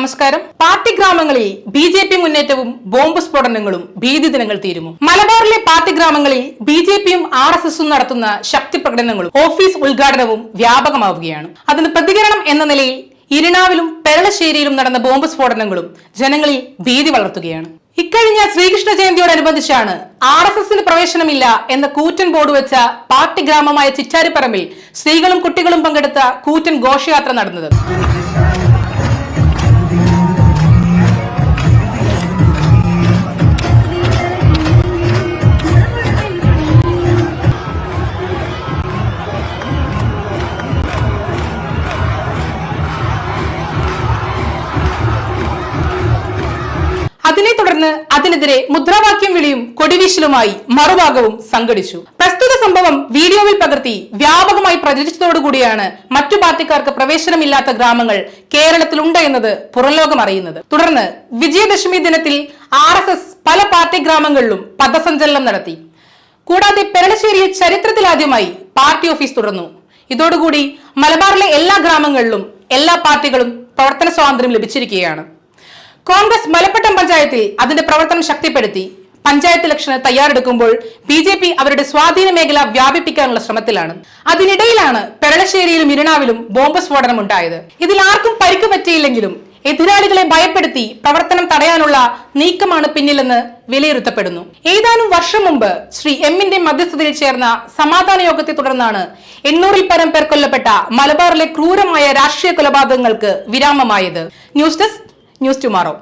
നമസ്കാരം. പാർട്ടി ഗ്രാമങ്ങളിൽ B J P മുന്നേറ്റവും ബോംബ് സ്ഫോടനങ്ങളും ഭീതി ദിനങ്ങൾ തീരുമോ? മലബാറിലെ പാർട്ടി ഗ്രാമങ്ങളിൽ ബി ജെ പിയും ആർ എസ് എസും നടത്തുന്ന ശക്തി പ്രകടനങ്ങളും ഓഫീസ് ഉദ്ഘാടനവും വ്യാപകമാവുകയാണ്. അതിന് പ്രതികരണം എന്ന നിലയിൽ ഇരിണാവിലും പെരളശ്ശേരിയിലും നടന്ന ബോംബ് സ്ഫോടനങ്ങളും ജനങ്ങളിൽ ഭീതി വളർത്തുകയാണ്. ഇക്കഴിഞ്ഞ ശ്രീകൃഷ്ണ ജയന്തിയോടനുബന്ധിച്ചാണ് ആർ എസ് എസിന് പ്രവേശനമില്ല എന്ന കൂറ്റൻ ബോർഡ് വെച്ച പാർട്ടി ഗ്രാമമായ ചിറ്റാരിപ്പറമ്പിൽ സ്ത്രീകളും കുട്ടികളും പങ്കെടുത്ത കൂറ്റൻ ഘോഷയാത്ര നടന്നത്. അതിനെ തുടർന്ന് അതിനെതിരെ മുദ്രാവാക്യം വിളിയും കൊടിവീശലുമായി മറുഭാഗവും സംഘടിച്ചു. പ്രസ്തുത സംഭവം വീഡിയോയിൽ പകർത്തി വ്യാപകമായി പ്രചരിച്ചതോടുകൂടിയാണ് മറ്റു പാർട്ടിക്കാർക്ക് പ്രവേശനമില്ലാത്ത ഗ്രാമങ്ങൾ കേരളത്തിലുണ്ട് എന്നത് പുറംലോകം അറിയുന്നത്. തുടർന്ന് വിജയദശമി ദിനത്തിൽ ആർ പല പാർട്ടി ഗ്രാമങ്ങളിലും പഥസഞ്ചലനം നടത്തി. കൂടാതെ പെരളശ്ശേരിയിൽ ചരിത്രത്തിലാദ്യമായി പാർട്ടി ഓഫീസ് തുറന്നു ഇതോടുകൂടി മലബാറിലെ എല്ലാ ഗ്രാമങ്ങളിലും എല്ലാ പാർട്ടികളും പ്രവർത്തന സ്വാതന്ത്ര്യം ലഭിച്ചിരിക്കുകയാണ്. കോൺഗ്രസ് മലപ്പട്ടം പഞ്ചായത്തിൽ അതിന്റെ പ്രവർത്തനം ശക്തിപ്പെടുത്തി. പഞ്ചായത്ത് ഇലക്ഷന് തയ്യാറെടുക്കുമ്പോൾ ബി ജെ പി അവരുടെ സ്വാധീന മേഖല വ്യാപിപ്പിക്കാനുള്ള ശ്രമത്തിലാണ്. അതിനിടയിലാണ് പെരളശ്ശേരിയിലും ഇരുണാവിലും ബോംബ് സ്ഫോടനം ഉണ്ടായത് ഇതിൽ ആർക്കും പരിക്ക് പറ്റിയില്ലെങ്കിലും എതിരാളികളെ ഭയപ്പെടുത്തി പ്രവർത്തനം തടയാനുള്ള നീക്കമാണ് പിന്നിലെന്ന് വിലയിരുത്തപ്പെടുന്നു. ഏതാനും വർഷം മുമ്പ് ശ്രീ എമ്മിന്റെ മധ്യസ്ഥതയിൽ ചേർന്ന സമാധാന യോഗത്തെ തുടർന്നാണ് എണ്ണൂറിൽ പരം പേർ കൊല്ലപ്പെട്ട മലബാറിലെ ക്രൂരമായ രാഷ്ട്രീയ കൊലപാതകങ്ങൾക്ക് വിരാമമായത്. News desk news tomorrow